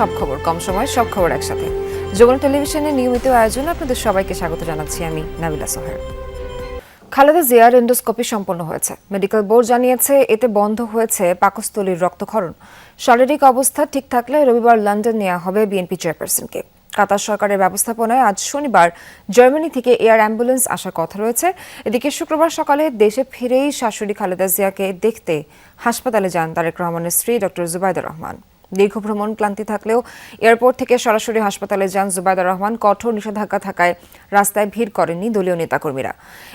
সব খবর, কম সময় সব খবর একসাথে। যমুনা টেলিভিশনের নিয়মিত আয়োজনে আপনাদের সবাইকে স্বাগত জানাচ্ছি আমি নাবিলা সোহের খালেদা জিয়ার এন্ডোস্কোপি সম্পন্ন হয়েছে। মেডিকেল বোর্ড জানিয়েছে, এতে বন্ধ হয়েছে পাকস্থলীর রক্তক্ষরণ। শারীরিক অবস্থা ঠিক থাকলে রবিবার লন্ডন নেওয়া হবে বিএনপি চেয়ারপারসনকে। কাতার সরকারের ব্যবস্থাপনায় আজ শনিবার জার্মানি থেকে এয়ার অ্যাম্বুলেন্স আসার কথা রয়েছে। এদিকে শুক্রবার সকালে দেশে ফিরেই শাশুড়ি খালেদা জিয়াকে দেখতে হাসপাতালে যান তারেক রহমানের স্ত্রী ডক্টর জুবাইদুর রহমান। দীর্ঘ ভ্রমণ ক্লান্তি থাকলেও এয়ারপোর্ট থেকে সরাসরি হাসপাতালে যান জুবাইদুর রহমান। কঠোর নিষেধাজ্ঞা থাকায় রাস্তায় ভিড় করেননি দলীয় নেতাকর্মীরা।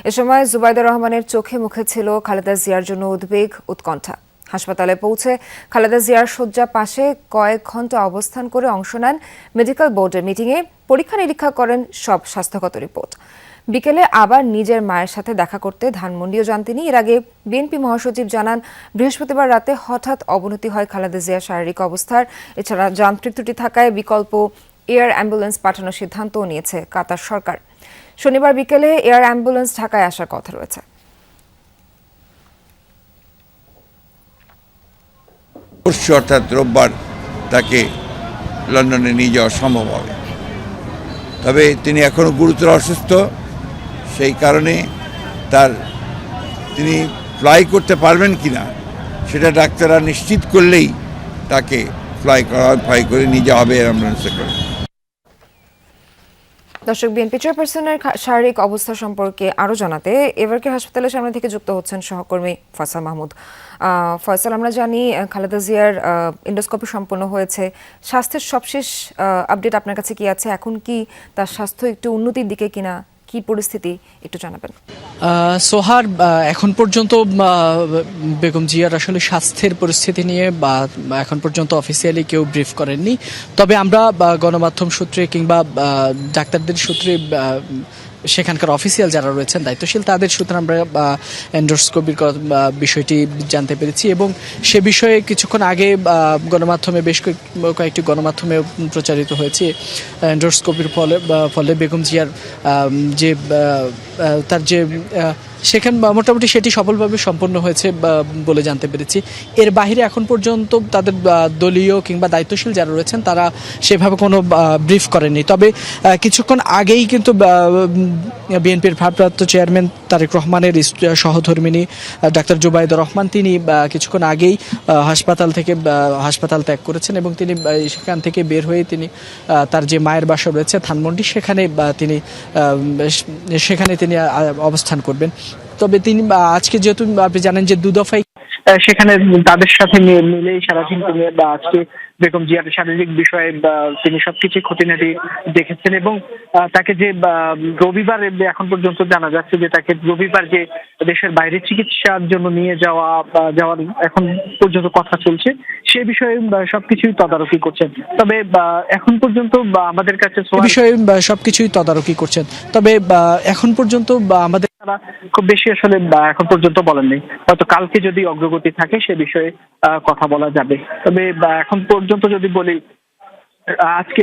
এ সময় জুবাইদুর রহমানের চোখে মুখে ছিল খালেদা জিয়ার জন্য উদ্বেগ, উৎকণ্ঠা। হাসপাতালে পৌঁছে খালেদা জিয়ার শয্যা পাশে কয়েক ঘণ্টা অবস্থান করে অংশ নেন মেডিকেল বোর্ডের মিটিংয়ে। পরীক্ষা নিরীক্ষা করেন সব স্বাস্থ্যগত রিপোর্ট। বিকেলে আবার নিজের মায়ের সাথে দেখা করতে ধানমন্ডিও যান তিনি। এর আগে বিএনপি মহাসচিব জানান, বৃহস্পতিবার রাতে হঠাৎ অবনতি হয় খালেদা জিয়ার শারীরিক অবস্থার। এছাড়া যান্ত্রিক ত্রুটি থাকায় বিকল্প এয়ার অ্যাম্বুলেন্স পাঠানোর সিদ্ধান্তও নিয়েছে কাতার সরকার। শনিবার বিকেলে এয়ার অ্যাম্বুলেন্স ঢাকায় আসার কথা রয়েছে। পরশু অর্থাৎ রোববার তাকে লন্ডনে নিয়ে যাওয়া সম্ভব হবে। তবে তিনি এখনও গুরুতর অসুস্থ। সেই কারণে তার তিনি ফ্লাই করতে পারবেন কি না সেটা ডাক্তাররা নিশ্চিত করলেই তাকে ফ্লাই করা ফ্লাই করে নিয়ে যাওয়া হবে অ্যাম্বুলেন্সে করে। দর্শক বিএনপি চেয়ারপারসনের শারীরিক অবস্থা সম্পর্কে আরও জানাতে এবারকে হাসপাতালের সামনে থেকে যুক্ত হচ্ছেন সহকর্মী ফয়সাল মাহমুদ। ফয়সাল, আমরা জানি খালেদা জিয়ার ইন্ডোস্কোপি সম্পন্ন হয়েছে। স্বাস্থ্যের সবশেষ আপডেট আপনার কাছে কি আছে? এখন কি তার স্বাস্থ্য একটু উন্নতির দিকে কিনা? কি পরিস্থিতি একটু জানাবেন। সোহার এখন পর্যন্ত বেগম জিয়ার আসলে স্বাস্থ্যের পরিস্থিতি নিয়ে বা এখন পর্যন্ত অফিসিয়ালি কেউ ব্রিফ করেননি। তবে আমরা গণমাধ্যম সূত্রে কিংবা ডাক্তারদের সূত্রে সেখানকার অফিসিয়াল যারা রয়েছেন, দায়িত্বশীল, তাদের সূত্রে আমরা এন্ডোস্কোপির বিষয়টি জানতে পেরেছি এবং সে বিষয়ে কিছুক্ষণ আগে গণমাধ্যমে বেশ কয়েক- কয়েকটি গণমাধ্যমে প্রচারিত হয়েছে। এন্ডোস্কোপির ফলে ফলে বেগম জিয়ার যে তার যে সেখানে মোটামুটি সেটি সফলভাবে সম্পন্ন হয়েছে বলে জানতে পেরেছি। এর বাইরে এখন পর্যন্ত তাদের দলীয় কিংবা দায়িত্বশীল যারা রয়েছেন, তারা সেভাবে কোনো ব্রিফ করেননি। তবে কিছুক্ষণ আগেই কিন্তু বিএনপির ভারপ্রাপ্ত চেয়ারম্যান তারেক রহমানের সহধর্মিনী ডাক্তার জুবাইদুর রহমান তিনি কিছুক্ষণ আগেই হাসপাতাল থেকে হাসপাতাল ত্যাগ করেছেন এবং তিনি সেখান থেকে বের হয়ে তিনি তার যে মায়ের বাসা রয়েছে ধানমন্ডি, সেখানে তিনি সেখানে তিনি অবস্থান করবেন। তবে তিনি আজকে যেহেতু আপনি জানেন যে দু দফায় আহ, সেখানে তাদের সাথে মিলেই সারাদিন তিনি বা আজকে বেগম জিয়ার শারীরিক বিষয়ে তিনি সবকিছু খুঁটিনাটি দেখেছেন এবং তাকে যে রবিবার এখন পর্যন্ত জানা যাচ্ছে যে তাকে রবিবার যে দেশের বাইরে চিকিৎসার জন্য নিয়ে যাওয়া যাওয়ার এখন পর্যন্ত কথা চলছে সে বিষয়ে সবকিছুই তদারকি করছেন। তবে এখন পর্যন্ত আমাদের কাছে বিষয়ে সবকিছুই তদারকি করছেন। তবে এখন পর্যন্ত আমাদের তারা খুব বেশি আসলে এখন পর্যন্ত বলেননি। হয়তো কালকে যদি অগ্রগতি থাকে সে বিষয়ে কথা বলা যাবে। তবে এখন পর্যন্ত যদি বলি আজকে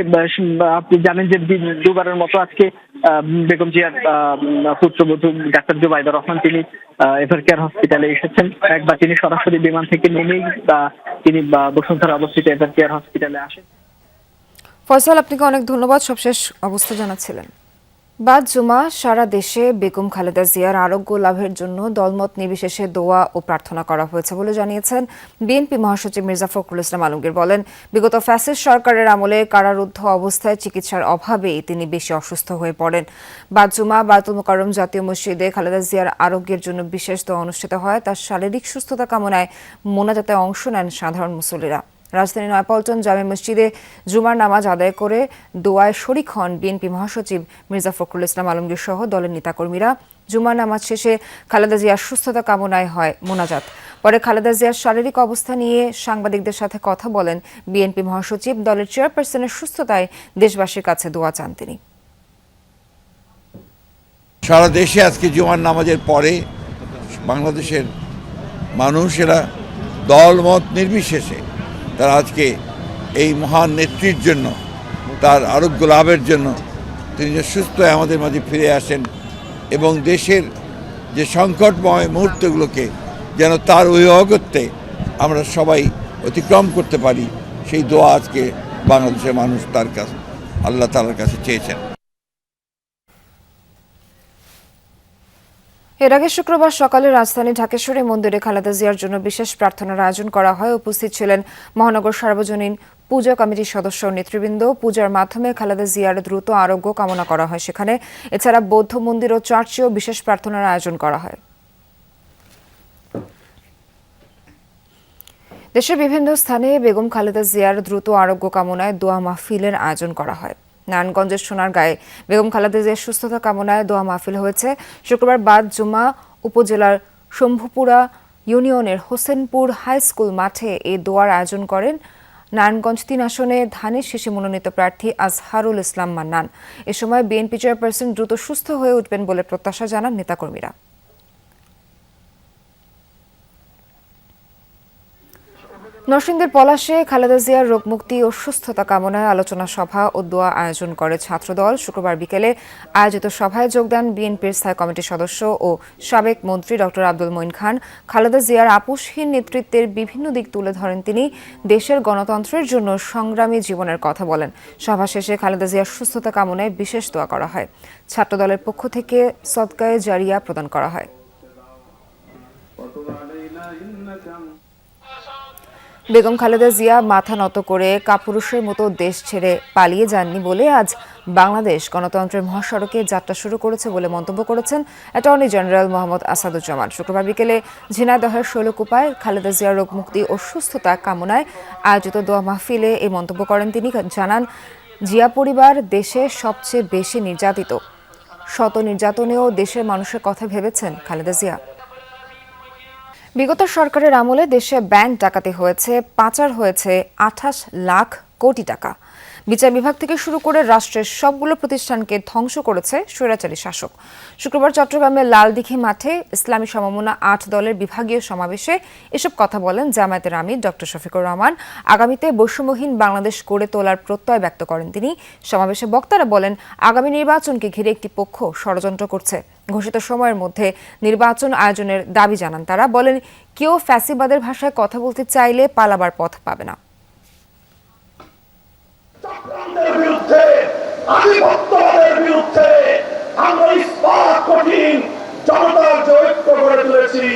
আপনি জানেন যে দুবারের মতো আজকে বেগম জিয়ার পুত্রবধূ ডাক্তার জুবাইদা রহমান তিনি এভার কেয়ার হসপিটালে এসেছেন। একবার তিনি সরাসরি বিমান থেকে নেমেই বা, তিনি বসুন্ধরা অবস্থিত এভার কেয়ার হসপিটালে আসেন। ফয়সাল আপনাকে অনেক ধন্যবাদ। সবশেষ অবস্থা জানাচ্ছিলেন। বাদ জুমা, সারা দেশে বেগম খালেদা জিয়ার আরোগ্য লাভের জন্য দলমত নির্বিশেষে দোয়া ও প্রার্থনা করা হয়েছে বলে জানিয়েছেন বিএনপি মহাসচিব মির্জা ফখরুল ইসলাম আলমগীর। বলেন, বিগত ফ্যাসিস্ট সরকারের আমলে কারারুদ্ধ অবস্থায় চিকিৎসার অভাবেই তিনি বেশি অসুস্থ হয়ে পড়েন। বাদ জুমা বাতুল মোকারম জাতীয় মসজিদে খালেদা জিয়ার আরোগ্যের জন্য বিশেষ দোয়া অনুষ্ঠিত হয়। তার শারীরিক সুস্থতা কামনায় মোনাজাতে অংশ নেন সাধারণ মুসল্লিরা। রাজধানী নয়াপল্টন জামে মসজিদে জুমার নামাজ আদায় করে দোয়ায় শরিক হন বিএনপি মহাসচিব মির্জা ফখরুল ইসলাম আলমগীর সহ দলের নেতাকর্মীরা। জুমার নামাজ শেষে খালেদা জিয়ার সুস্থতা কামনায় হয় মোনাজাত। পরে খালেদা জিয়ার শারীরিক অবস্থা নিয়ে সাংবাদিকদের সাথে কথা বলেন বিএনপি মহাসচিব। দলের চেয়ারপারসনের সুস্থতায় দেশবাসীর কাছে দোয়া চান তিনি। সারা দেশে আজকে জুমার নামাজের পরে বাংলাদেশের মানুষেরা দলমত নির্বিশেষে তারা আজকে এই মহান নেত্রীর জন্য, তার আরোগ্য লাভের জন্য তিনি যে সুস্থ আমাদের মাঝে ফিরে আসেন এবং দেশের যে সংকটময় মুহূর্তগুলোকে যেন তার অভিভাবকত্বে আমরা সবাই অতিক্রম করতে পারি, সেই দোয়া আজকে বাংলাদেশের মানুষ তার কাছে আল্লাহ তালার কাছে চেয়েছেন। এর আগে শুক্রবার সকালে রাজধানী ঢাকেশ্বরী মন্দিরে খালেদা জিয়ার জন্য বিশেষ প্রার্থনার আয়োজন করা হয়। উপস্থিত ছিলেন মহানগর সার্বজনীন পূজা কমিটির সদস্য নেতৃবৃন্দ। পূজার মাধ্যমে খালেদা জিয়ার দ্রুত আরোগ্য কামনা করা হয়। সেখানে এছাড়া বৌদ্ধ মন্দির ও চার্চেও বিশেষ প্রার্থনার আয়োজন করা হয়। দেশের বিভিন্ন স্থানে বেগম খালেদা জিয়ার দ্রুত আরোগ্য কামনায় দোয়া মাহফিলের আয়োজন করা হয়। নারায়ণগঞ্জের সোনারগাঁয়ে বেগম খালেদা জিয়ার সুস্থতা কামনায় দোয়া মাহফিল হয়েছে। শুক্রবার বাদ জুমা উপজেলার শম্ভুপুরা ইউনিয়নের হোসেনপুর হাই স্কুল মাঠে এই দোয়ার আয়োজন করেন নারায়ণগঞ্জ তিন আসনে ধানের শীষে মনোনীত প্রার্থী আজহারুল ইসলাম মান্নান। এ সময় বিএনপি চেয়ারপারসন দ্রুত সুস্থ হয়ে উঠবেন বলে প্রত্যাশা জানান নেতাকর্মীরা। নরসিংদীর পলাশে খালেদা জিয়ার রোগমুক্তি ও সুস্থতা কামনায় আলোচনা সভা ও দোয়া আয়োজন করে ছাত্রদল। শুক্রবার বিকেলে আয়োজিত সভায় যোগ দেন বিএনপির স্থায়ী কমিটির সদস্য ও সাবেক মন্ত্রী ডক্টর আব্দুল মঈন খান। খালেদা জিয়ার আপোষহীন নেতৃত্বের বিভিন্ন দিক তুলে ধরেন তিনি। দেশের গণতন্ত্রের জন্য সংগ্রামী জীবনের কথা বলেন। সভা শেষে খালেদা জিয়ার সুস্থতা কামনায় বিশেষ দোয়া করা হয়। ছাত্রদলের পক্ষ থেকে সদকায়ে জারিয়া প্রদান করা হয়। বেগম খালেদা জিয়া মাথা নত করে কাপুরুষের মতো দেশ ছেড়ে পালিয়ে যাননি বলে আজ বাংলাদেশ গণতন্ত্রের মহাসড়কে যাত্রা শুরু করেছে বলে মন্তব্য করেছেন অ্যাটর্নি জেনারেল মোহাম্মদ আসাদুজ্জামান। শুক্রবার বিকেলে ঝিনাইদহের শৈলকুপায় খালেদা জিয়ার রোগ মুক্তি ও সুস্থতা কামনায় আয়োজিত দোয়া মাহফিলে এই মন্তব্য করেন তিনি। জানান, জিয়া পরিবার দেশে সবচেয়ে বেশি নির্যাতিত। শত নির্যাতনেও দেশের মানুষের কথা ভেবেছেন খালেদা জিয়া। বিগত সরকারের আমলে দেশে ব্যাংক ডাকাতি হয়েছে পাচার হয়েছে আঠাশ লাখ কোটি টাকা। বিচার বিভাগ থেকে শুরু করে রাষ্ট্রের সবগুলো প্রতিষ্ঠানকে ধ্বংস করেছে স্বৈরাচারী শাসক। শুক্রবার চট্টগ্রামের লালদিঘি মাঠে ইসলামী সমমনা আট দলের বিভাগীয় সমাবেশে এসব কথা বলেন জামায়াতের আমির ডক্টর শফিকুর রহমান। আগামীতে বৈষম্যহীন বাংলাদেশ গড়ে তোলার প্রত্যয় ব্যক্ত করেন তিনি। সমাবেশে বক্তারা বলেন, আগামী নির্বাচনকে ঘিরে একটি পক্ষ ষড়যন্ত্র করছে। ঘোষিত সময়ের মধ্যে নির্বাচন আয়োজনের দাবি জানান তারা। বলেন, কেউ ফ্যাসিবাদের ভাষায় কথা বলতে চাইলে পালাবার পথ পাবে না চক্রান্তের বিরুদ্ধে আধিপত্যবাদের বিরুদ্ধে আমরা ইস্পাত কঠিন জনতার যে ঐক্য গড়ে তুলেছি,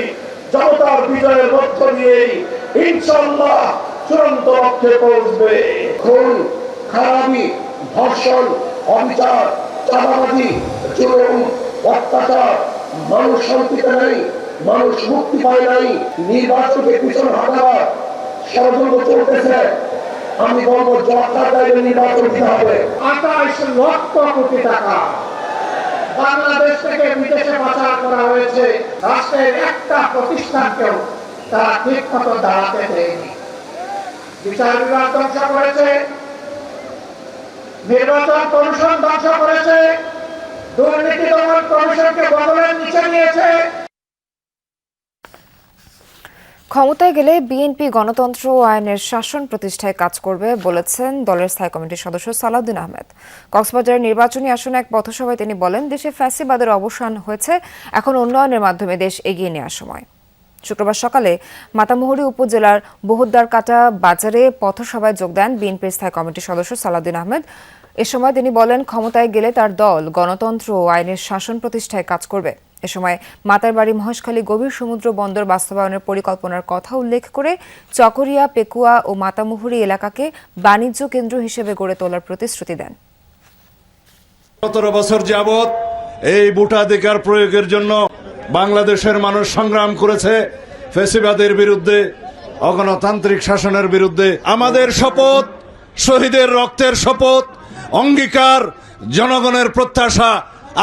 জনতার বিজয়ের মধ্য দিয়েই ইনশাল্লাহ চূড়ান্ত লক্ষ্যে পৌঁছবে। খুন, খারাপি, ধর্ষণ, অবিচার, চাঁদাবাজি, জুলুম, অত্যাচার, মানুষ শান্তিতে নেই, মানুষ মুক্তি পায় নাই, নির্বাচনকে পিছনে হাঁটাবার ষড়যন্ত্র চলতেছে। আমি বলব জবাবদার দায়িত্বে নির্বাচন দিতে হবে। আঠাশ লক্ষ কোটি টাকা। বাংলাদেশ থেকে বিদেশে পাচার করা হয়েছে। রাষ্ট্রের একটা প্রতিষ্ঠানকেও তারা ঠিক মতো দাঁড়াতে দেয়নি। বিচার বিভাগ ধ্বংস করেছে। নির্বাচন কমিশন ধ্বংস করেছে। দুর্নীতি দমন কমিশনকে বদলের নিচে নিয়েছে। ক্ষমতায় গেলে বিএনপি গণতন্ত্র ও আইনের শাসন প্রতিষ্ঠায় কাজ করবে বলেছেন দলের স্থায়ী কমিটির সদস্য সালাউদ্দিন আহমেদ। কক্সবাজারের নির্বাচনী আসনে এক পথসভায় তিনি বলেন, দেশে ফ্যাসিবাদের অবসান হয়েছে, এখন উন্নয়নের মাধ্যমে দেশ এগিয়ে নেওয়ার সময়। শুক্রবার সকালে মাতামুহুরী উপজেলার বহুদ্দার কাটা বাজারে পথসভায় যোগ দেন বিএনপির স্থায়ী কমিটির সদস্য সালাউদ্দিন আহমেদ। এ সময় তিনি বলেন, ক্ষমতায় গেলে তার দল গণতন্ত্র ও আইনের শাসন প্রতিষ্ঠায় কাজ করবে। এ সময় মাতারবাড়ি মহেশখালী গভীর সমুদ্র বন্দর বাস্তবায়নের পরিকল্পনার কথা উল্লেখ করে চকরিয়া, পেকুয়া ও মাতামুহুরি এলাকাকে বাণিজ্য কেন্দ্র হিসেবে গড়ে তোলার প্রতিশ্রুতি দেন। সতেরো বছর যাবৎ এই ভোটাধিকার প্রয়োগের জন্য বাংলাদেশের মানুষ সংগ্রাম করেছে ফেসিবাদের বিরুদ্ধে, অগণতান্ত্রিক শাসনের বিরুদ্ধে। আমাদের শপথ, শহীদের রক্তের শপথ, অঙ্গীকার, জনগণের প্রত্যাশা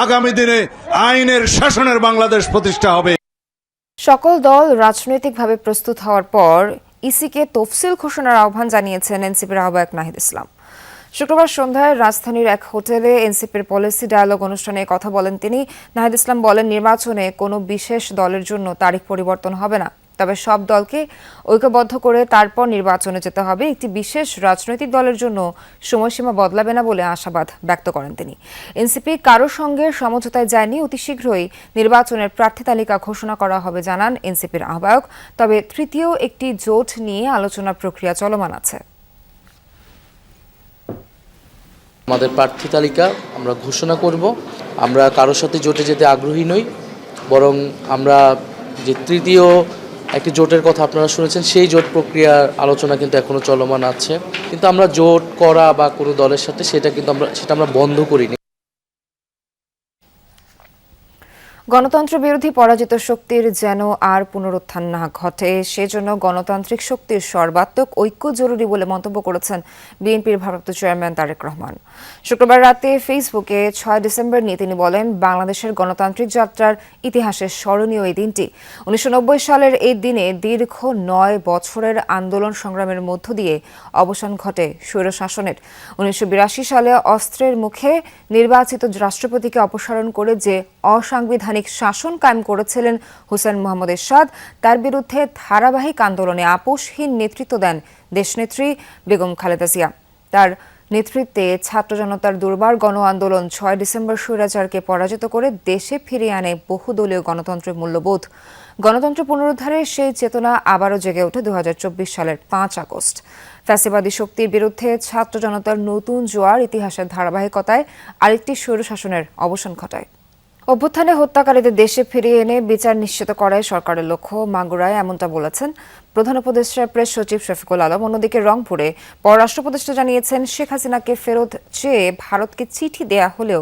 আগামী দিনে আইনের শাসনের বাংলাদেশ প্রতিষ্ঠা হবে। সকল দল রাজনৈতিকভাবে প্রস্তুত হওয়ার পর ইসিকে তফসিল ঘোষণার আহ্বান জানিয়েছেন এনসিপির আহ্বায়ক নাহিদ ইসলাম। শুক্রবার সন্ধ্যায় রাজধানীর এক হোটেলে এনসিপির পলিসি ডায়ালগ অনুষ্ঠানে কথা বলেন তিনি। নাহিদ ইসলাম বলেন, নির্বাচনে কোনো বিশেষ দলের জন্য তারিখ পরিবর্তন হবে না। তবে সব দলকে ঐক্যবদ্ধ করে তারপর নির্বাচনে যেতে হবে। একটি বিশেষ রাজনৈতিক দলের জন্য সময়সীমা বদলাবে না বলে আশাবাদ ব্যক্ত করেন তিনি। এনসিপি কারোর সঙ্গে সমঝোতায় যায়নি। অতি শীঘ্রই নির্বাচনের প্রার্থী তালিকা ঘোষণা করা হবে জানান এনসিপির আহ্বায়ক। তবে তৃতীয় একটি জোট নিয়ে আলোচনা প্রক্রিয়া চলমান আছে। আমাদের প্রার্থী তালিকা আমরা ঘোষণা করব। আমরা কারোর সাথে জোটে যেতে আগ্রহী নই। বরং আমরা যে তৃতীয় একটি জোটের কথা আপনারা শুনেছেন, সেই জোট প্রক্রিয়ার আলোচনা কিন্তু এখনও চলমান আছে। কিন্তু আমরা জোট, করা বা কোনো দলের সাথে সেটা কিন্তু আমরা, সেটা আমরা বন্ধ করিনি। গণতন্ত্র বিরোধী পরাজিত শক্তির যেন আর পুনরুত্থান না ঘটে, সেজন্য গণতান্ত্রিক শক্তির সর্বাত্মক ঐক্য জরুরি বলে মন্তব্য করেছেন বিএনপির ভারপ্রাপ্ত চেয়ারম্যান তারেক রহমান। শুক্রবার রাতে ফেসবুকে ছয় ডিসেম্বর নিয়ে তিনি বলেন, বাংলাদেশের গণতান্ত্রিক যাত্রার ইতিহাসে স্মরণীয় এই দিনটি। উনিশশো নব্বই সালের এই দিনে দীর্ঘ নয় বছরের আন্দোলন সংগ্রামের মধ্য দিয়ে অবসান ঘটে স্বৈরশাসনের। উনিশশো বিরাশি সালে অস্ত্রের মুখে নির্বাচিত রাষ্ট্রপতিকে অপসারণ করে যে অসাংবিধানিক শাসন কায়েম করেছিলেন হুসেন মোহাম্মদ এরশাদ। তার বিরুদ্ধে ধারাবাহিক আন্দোলনে আপোষহীন নেতৃত্ব দেন দেশনেত্রী বেগম খালেদা জিয়া। তার নেতৃত্বে ছাত্র জনতার দুর্বার গণ আন্দোলন ছয় ডিসেম্বর স্বৈরাচারকে পরাজিত করে দেশে ফিরিয়ে আনে বহুদলীয় গণতন্ত্রের মূল্যবোধ। গণতন্ত্র পুনরুদ্ধারের সেই চেতনা আবারও জেগে ওঠে দু হাজার চব্বিশ সালের পাঁচ আগস্ট। ফ্যাসিবাদী শক্তির বিরুদ্ধে ছাত্র জনতার নতুন জোয়ার ইতিহাসের ধারাবাহিকতায় আরেকটি স্বৈরশাসনের অবসান ঘটায়। অভ্যুত্থানে হত্যাকারীদের দেশে ফিরিয়ে এনে বিচার নিশ্চিত করাই সরকারের লক্ষ্য। মাগুরায় এমনটা বলেছেন প্রধান উপদেষ্টা প্রেস সচিব শফিকুল আলম। অন্যদিকে রংপুরে পররাষ্ট্র উপদেষ্টা জানিয়েছেন, শেখ হাসিনাকে ফেরত চেয়ে ভারতকে চিঠি দেয়া হলেও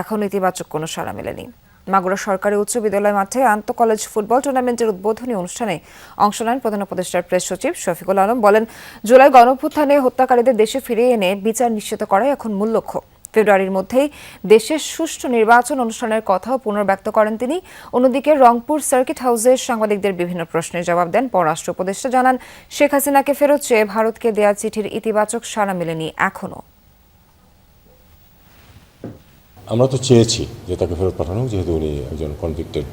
এখন ইতিবাচক কোনো সাড়া মেলেনি। মাগুরা সরকারি উচ্চ বিদ্যালয় মাঠে আন্ত কলেজ ফুটবল টুর্নামেন্টের উদ্বোধনী অনুষ্ঠানে অংশ নেন প্রধান উপদেষ্টার প্রেস সচিব শফিকুল আলম। বলেন, জুলাই গণঅভ্যুত্থানে হত্যাকারীদের দেশে ফিরিয়ে এনে বিচার নিশ্চিত করাই এখন মূল লক্ষ্য। ফেব্রুয়ারির মধ্যেই দেশের সুষ্ঠু নির্বাচন অনুষ্ঠানের কথাও পুনর্ব্যক্ত করেন তিনি। অন্যদিকে রংপুর সার্কিট হাউসে সাংবাদিকদের বিভিন্ন প্রশ্নের জবাব দেন পররাষ্ট্র উপদেষ্টা। জানান, শেখ হাসিনাকে ফেরত চেয়ে ভারতকে দেয়া চিঠির ইতিবাচক সাড়া মেলেনি এখনও। আমরা তো চেয়েছি যে তাকে ফেরত পাঠানো যেহেতু উনি একজন কনভিক্টেড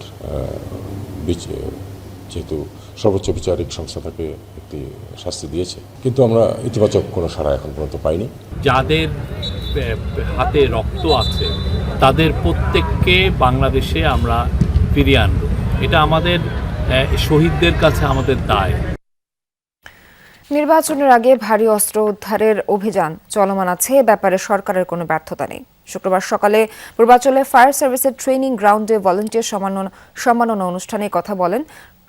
যেহেতু সর্বোচ্চ বিচারিক সংস্থা তাকে একটি শাস্তি দিয়েছে। কিন্তু আমরা ইতিবাচক কোনো সাড়া এখন পর্যন্ত পাইনি। যাদের হাতে রক্ত আছে তাদের প্রত্যেককে বাংলাদেশে আমরা ফিরিয়ে আনব। এটা আমাদের শহীদদের কাছে আমাদের দায়। নির্বাচনের আগে ভারী অস্ত্র উদ্ধারের অভিযান চলমান আছে। এ ব্যাপারে সরকারের কোনো ব্যর্থতা নেই। শুক্রবার সকালে পূর্বাঞ্চলে ফায়ার সার্ভিসের ট্রেনিং গ্রাউন্ডে ভলেন্টিয়ার সম্মাননা সম্মাননা অনুষ্ঠানে কথা বলেন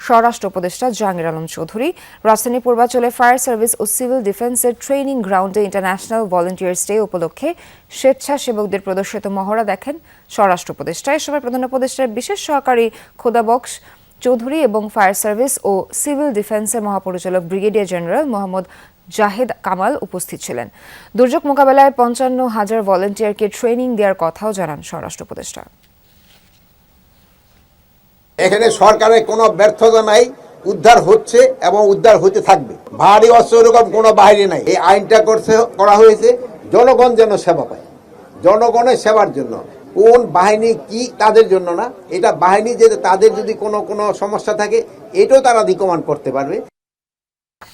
স্বরাষ্ট্র উপদেষ্টা জাহাঙ্গীর আলম চৌধুরী, রাজধানী পূর্বাঞ্চলে ফায়ার সার্ভিস ও সিভিল ডিফেন্সের ট্রেনিং গ্রাউন্ডে ইন্টারন্যাশনাল ভলেন্টিয়ার্স ডে উপলক্ষে স্বেচ্ছাসেবকদের প্রদর্শিত মহড়া দেখেন স্বরাষ্ট্র উপদেষ্টা। এ সময় প্রধান উপদেষ্টার বিশেষ সহকারী খোদা বক্স চৌধুরী এবং ফায়ার সার্ভিস ও সিভিল ডিফেন্সের মহাপরিচালক ব্রিগেডিয়ার জেনারেল মোহাম্মদ জাহেদ কামাল উপস্থিত ছিলেন। দুর্যোগ মোকাবেলায় পঞ্চান্ন হাজার ভলেন্টিয়ারকে ট্রেনিং দেওয়ার কথাও জানান স্বরাষ্ট্র উপদেষ্টা। এখানে সরকারের কোনো ব্যর্থতা নাই, উদ্ধার হচ্ছে এবং উদ্ধার হতে থাকবে। ভারী অস্ত্র এরকম কোনো বাহিনী নাই। এই আইনটা করছে, করা হয়েছে, জনগণ যেন সেবা পায়। জনগণের সেবার জন্য। কোন বাহিনী কি তাদের জন্য না, এটা বাহিনী যে তাদের যদি কোনো কোনো সমস্যা থাকে, এটাও তারা রিকমান্ড করতে পারবে।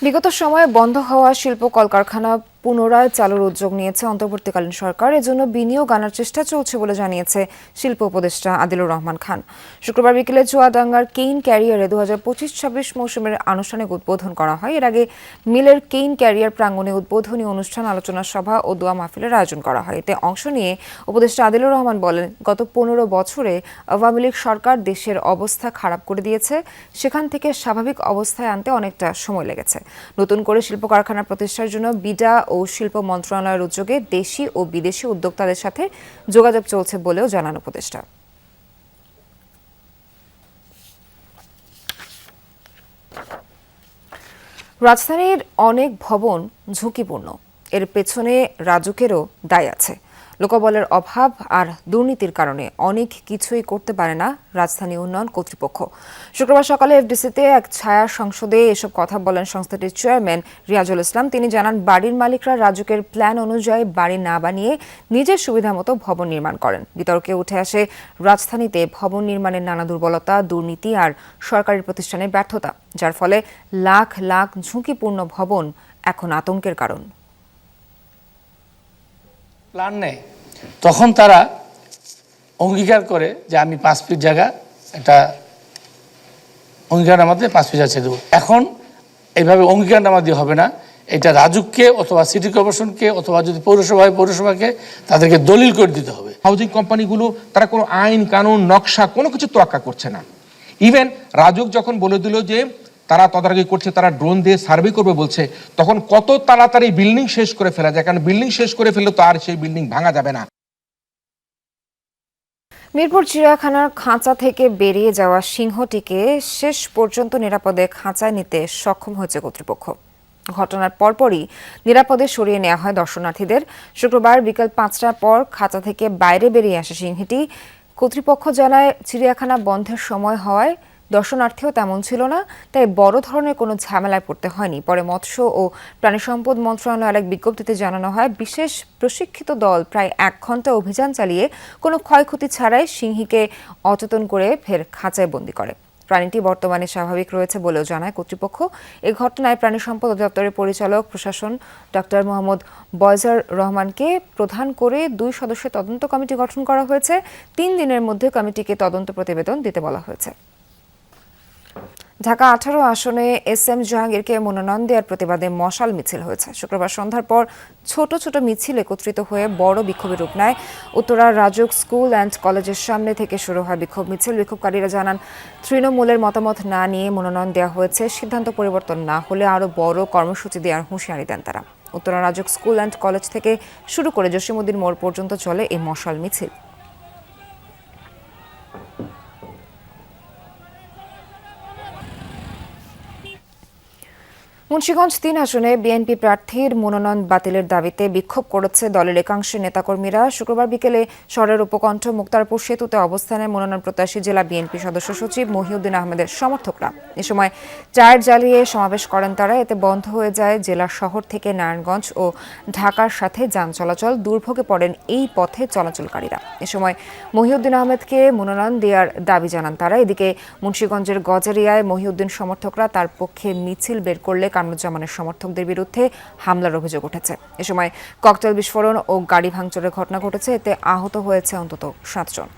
বিগত সময়ে বন্ধ হওয়া শিল্প কলকারখানা পুনরায় চালুর উদ্যোগ নিয়েছে অন্তর্বর্তীকালীন সরকার। এজন্য বিনিয়োগ আনার চেষ্টা চলছে বলে জানিয়েছে শিল্প উপদেষ্টা আদিলুর রহমান খান। শুক্রবার বিকেলে চুয়াডাঙ্গার কেইন ক্যারিয়ারে দু হাজার পঁচিশ ছাব্বিশ মৌসুমের আনুষ্ঠানিক উদ্বোধন করা হয়। এর আগে মিলের কেইন ক্যারিয়ার প্রাঙ্গণে উদ্বোধনী অনুষ্ঠান, আলোচনা সভা ও দোয়া মাহফিলের আয়োজন করা হয়। এতে অংশ নিয়ে উপদেষ্টা আদিলুর রহমান বলেন, গত পনেরো বছরে আওয়ামী লীগ সরকার দেশের অবস্থা খারাপ করে দিয়েছে। সেখান থেকে স্বাভাবিক অবস্থায় আনতে অনেকটা সময় লেগেছে। নতুন করে শিল্প কারখানা প্রতিষ্ঠার জন্য বিডা ও শিল্প মন্ত্রণালয়ের উদ্যোগে দেশি ও বিদেশি উদ্যোক্তাদের সাথে যোগাযোগ চলছে বলেও জানান উপদেষ্টা। রাজধানীর অনেক ভবন ঝুঁকিপূর্ণ। এর পেছনে রাজুকেরও দায় আছে। লোকবলের অভাব আর দুর্নীতির কারণে অনেক কিছুই করতে পারে না রাজধানী উন্নয়ন কর্তৃপক্ষ। শুক্রবার সকালে এফডিসিতে এক ছায়া সংসদে এসব কথা বলেন সংস্থাটির চেয়ারম্যান রিয়াজুল ইসলাম। তিনি জানান, বাড়ির মালিকরা রাজুকের প্ল্যান অনুযায়ী বাড়ি না বানিয়ে নিজের সুবিধা মতো ভবন নির্মাণ করেন। বিতর্কে উঠে আসে রাজধানীতে ভবন নির্মাণের নানা দুর্বলতা, দুর্নীতি আর সরকারি প্রতিষ্ঠানের ব্যর্থতা, যার ফলে লাখ লাখ ঝুঁকিপূর্ণ ভবন এখন আতঙ্কের কারণ। প্ল্যান নেয়, তখন তারা অঙ্গীকার করে যে আমি পাঁচ ফিট জায়গা, একটা অঙ্গীকারনামাতে পাঁচ ফিট আছে দেবো। এখন এইভাবে অঙ্গীকারনামা দিয়ে হবে না। এটা রাজুককে অথবা সিটি কর্পোরেশনকে অথবা যদি পৌরসভা হয়, পৌরসভাকে তাদেরকে দলিল করে দিতে হবে। হাউজিং কোম্পানিগুলো তারা কোনো আইন, কানুন, নকশা কোনো কিছু তোয়াক্কা করছে না। ইভেন রাজুক যখন বলে দিল যে তারা তদারকি করছে, তারা ড্রোন দিয়ে সার্ভে করবে বলছে, তখন কত তাড়াতাড়ি বিল্ডিং শেষ করে ফেলা যায়? কারণ বিল্ডিং শেষ করে ফেললে তো আর সেই বিল্ডিং ভাঙা যাবে না। মিরপুর চিড়িয়াখানার খাঁচা থেকে বেরিয়ে যাওয়া সিংহটিকে শেষ পর্যন্ত নিরাপদে খাঁচায় নিতে সক্ষম হয়েছে কর্তৃপক্ষ। ঘটনার পরপরই নিরাপদে সরিয়ে নেওয়া হয় দর্শনার্থীদের। শুক্রবার বিকেল পাঁচটার পর খাঁচা থেকে বাইরে বেরিয়ে আসে সিংহটি কর্তৃপক্ষ জানায়, চিড়িয়াখানা বন্ধের সময় হওয়ায় দর্শনার্থীও তেমন ছিল না, তাই বড় ধরনের কোনো ঝামেলায় পড়তে হয়নি। পরে মৎস্য ও প্রাণী সম্পদ মন্ত্রণালয়ের এক বিজ্ঞপ্তিতে জানানো হয়, বিশেষ প্রশিক্ষিত দল প্রায় এক ঘণ্টা অভিযান চালিয়ে কোনো ক্ষয়ক্ষতি ছাড়াই সিংহীকে অচেতন করে ফের খাঁচায় বন্দি করে। প্রাণীটি বর্তমানে স্বাভাবিক রয়েছে বলেও জানায় কর্তৃপক্ষ। এ ঘটনায় প্রাণী সম্পদ অধিদপ্তরের পরিচালক, প্রশাসন ডক্টর মোহাম্মদ বয়জার রহমানকে প্রধান করে দুই সদস্যের তদন্ত কমিটি গঠন করা হয়েছে। তিন দিনের মধ্যে কমিটিকে তদন্ত প্রতিবেদন দিতে বলা হয়েছে। ঢাকা আঠারো আসনে এস এম জাহাঙ্গীরকে মনোনয়ন দেওয়ার প্রতিবাদে মশাল মিছিল হয়েছে। শুক্রবার সন্ধ্যার পর ছোট ছোট মিছিল একত্রিত হয়ে বড় বিক্ষোভের রূপ নেয়। উত্তরার রাজক স্কুল অ্যান্ড কলেজের সামনে থেকে শুরু হয় বিক্ষোভ। মিছিল বিক্ষোভকারীরা জানান, তৃণমূলের মতামত না নিয়ে মনোনয়ন দেওয়া হয়েছে। সিদ্ধান্ত পরিবর্তন না হলে আরও বড় কর্মসূচি দেওয়ার হুঁশিয়ারি দেন তারা। Uttara Rajuk school and college থেকে শুরু করে জসিমুদ্দিন মোড় পর্যন্ত চলে এই মশাল মিছিল। মুন্সিগঞ্জ তিন আসনে বিএনপি প্রার্থীর মনোনয়ন বাতিলের দাবিতে বিক্ষোভ করেছে দলের একাংশের নেতাকর্মীরা। শুক্রবার বিকেলে শহরের উপকণ্ঠ মুক্তারপুর সেতুতে অবস্থানে মনোনয়ন প্রত্যাশী জেলা বিএনপি সদস্য সচিব মহিউদ্দিন আহমেদের সমর্থকরা। এ সময় চায়ের জ্বালিয়ে সমাবেশ করেন তারা। এতে বন্ধ হয়ে যায় জেলার শহর থেকে নারায়ণগঞ্জ ও ঢাকার সাথে যান চলাচল। দুর্ভোগে পড়েন এই পথে চলাচলকারীরা। এ সময় মহিউদ্দিন আহমেদকে মনোনয়ন দেওয়ার দাবি জানান তারা। এদিকে মুন্সিগঞ্জের গজারিয়ায় মহিউদ্দিন সমর্থকরা তার পক্ষে মিছিল বের করলে কামরুজ্জামানের সমর্থকদের বিরুদ্ধে হামলার অভিযোগ উঠেছে। এ সময় ককটেল বিস্ফোরণ ও গাড়ি ভাঙচুরের ঘটনা ঘটেছে। এতে আহত হয়েছে অন্তত সাতজন।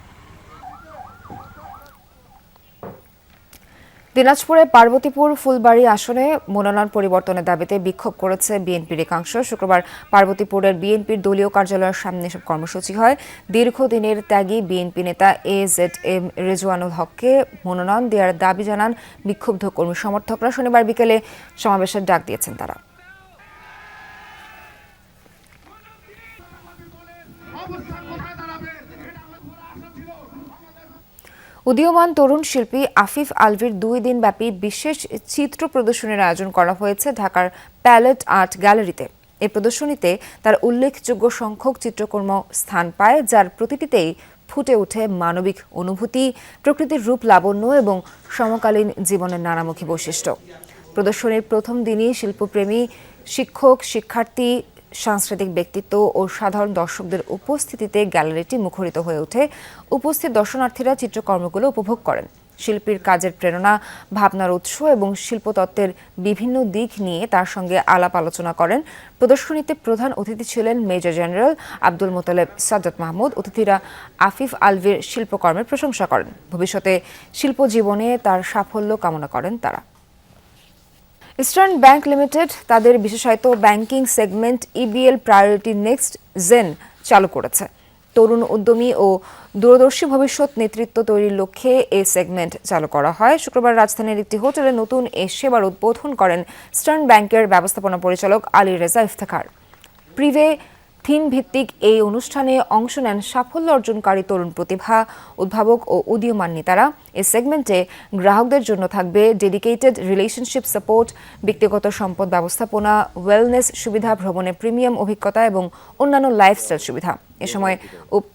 দিনাজপুরে পার্বতীপুর ফুলবাড়ি আসনে মনোনয়ন পরিবর্তনের দাবিতে বিক্ষোভ করেছে বিএনপির একাংশ। শুক্রবার পার্বতীপুরের বিএনপির দলীয় কার্যালয়ের সামনে সব কর্মসূচি হয়। দীর্ঘদিনের ত্যাগী বিএনপি নেতা এ জেড এম রেজওয়ানুল হককে মনোনয়ন দেওয়ার দাবি জানান বিক্ষুব্ধ কর্মী সমর্থকরা। শনিবার বিকেলে সমাবেশের ডাক দিয়েছেন তারা। উদীয়মান তরুণ শিল্পী আফিফ আলভির দুই দিনব্যাপী বিশেষ চিত্র প্রদর্শনীর আয়োজন করা হয়েছে ঢাকার প্যালেট আর্ট গ্যালারিতে। এই প্রদর্শনীতে তার উল্লেখযোগ্য সংখ্যক চিত্রকর্ম স্থান পায়, যার প্রতিটিতেই ফুটে ওঠে মানবিক অনুভূতি, প্রকৃতির রূপ লাবণ্য এবং সমকালীন জীবনের নানামুখী বৈশিষ্ট্য। প্রদর্শনীর প্রথম দিনই শিল্পপ্রেমী, শিক্ষক, শিক্ষার্থী সাংস্কৃতিক ব্যক্তিত্ব ও সাধারণ দর্শকদের উপস্থিতিতে গ্যালারিটি মুখরিত হয়ে ওঠে। উপস্থিত দর্শনার্থীরা চিত্রকর্মগুলো উপভোগ করেন। শিল্পীর কাজের প্রেরণা, ভাবনার উৎস এবং শিল্পতত্ত্বের বিভিন্ন দিক নিয়ে তার সঙ্গে আলাপ আলোচনা করেন। প্রদর্শনীতে প্রধান অতিথি ছিলেন মেজর জেনারেল আব্দুল মোতালেব, সাজ্জাদ মাহমুদ। অতিথিরা আফিফ আলভির শিল্পকর্মের প্রশংসা করেন। ভবিষ্যতে শিল্প জীবনে তার সাফল্য কামনা করেন তারা। ইস্টার্ন ব্যাংক লিমিটেড তাদের বিশেষায়িত banking segment EBL priority next gen চালু করেছে। তরুণ উদ্যমী ও দূরদর্শী ভবিষ্যৎ নেতৃত্ব তৈরির লক্ষ্যে এ সেগমেন্ট চালু করা হয়। শুক্রবার রাজধানীর একটি হোটেলে নতুন এ সেবার উদ্বোধন করেন স্টার্ন ব্যাংকের ব্যবস্থাপনা পরিচালক আলী রেজা ইফতেখার। প্রিভে থিম ভিত্তিক এই অনুষ্ঠানে অংশ নেন সাফল্য অর্জনকারী তরুণ প্রতিভা, উদ্ভাবক ও উদীয়মান নেতারা। এই সেগমেন্টে গ্রাহকদের জন্য থাকবে ডেডিকেটেড রিলেশনশিপ সাপোর্ট, ব্যক্তিগত সম্পদ ব্যবস্থাপনা, ওয়েলনেস সুবিধা, ভ্রমণে প্রিমিয়াম অভিজ্ঞতা এবং অন্যান্য লাইফস্টাইল সুবিধা। এ সময়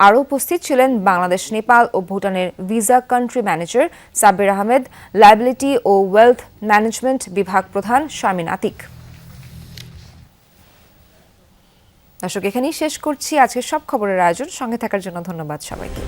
আরও উপস্থিত ছিলেন বাংলাদেশ, নেপাল ও ভুটানের Visa country manager Sabbir Ahmed, liability ও ওয়েলথ ম্যানেজমেন্ট বিভাগ প্রধান শামিন আতিক। দর্শক এখানেই শেষ করছি। আজকের সব খবরের আয়োজন সঙ্গে থাকার জন্য ধন্যবাদ সবাইকে।